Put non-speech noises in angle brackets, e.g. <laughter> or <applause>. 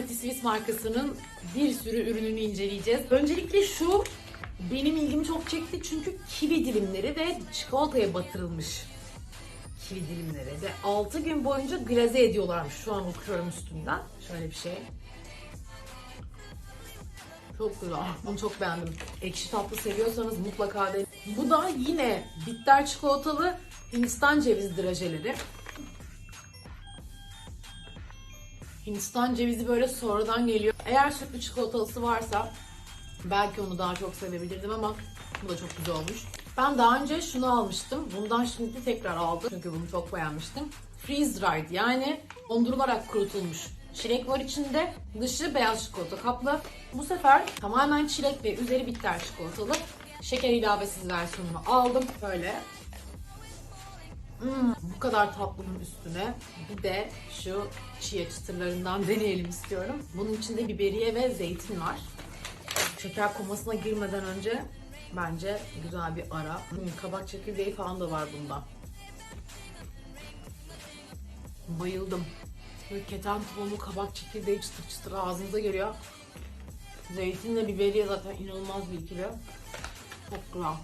Patisvis markasının bir sürü ürününü inceleyeceğiz. Öncelikle şu benim ilgimi çok çekti çünkü kivi dilimleri ve çikolataya batırılmış kivi dilimleri ve 6 gün boyunca glaze ediyorlarmış. Şu an okuyorum üstünden. Şöyle bir şey. Çok güzel. Bunu çok beğendim. Ekşi tatlı seviyorsanız mutlaka deneyin. Bu da yine bitter çikolatalı Hindistan cevizi drajeleri. Hindistan cevizi böyle sonradan geliyor. Eğer sütlü çikolatalısı varsa belki onu daha çok sevebilirdim ama bu da çok güzel olmuş. Ben daha önce şunu almıştım. Bundan şimdi tekrar aldım. Çünkü bunu çok beğenmiştim. Freeze dried yani dondurularak kurutulmuş. Çilek var içinde. Dışı beyaz çikolata kaplı. Bu sefer tamamen çilek ve üzeri bitter çikolatalı. Şeker ilavesiz versiyonunu aldım. Böyle Hmm, bu kadar tatlının üstüne bir de şu chia çıtırlarından <laughs> deneyelim istiyorum. Bunun içinde biberiye ve zeytin var. Şeker komasına girmeden önce bence güzel bir ara. Hmm, kabak çekirdeği falan da var bunda. Bayıldım. Böyle keten tohumu kabak çekirdeği çıtır çıtır ağzınıza geliyor. Zeytinle biberiye zaten inanılmaz bir ikili. Çok güzel.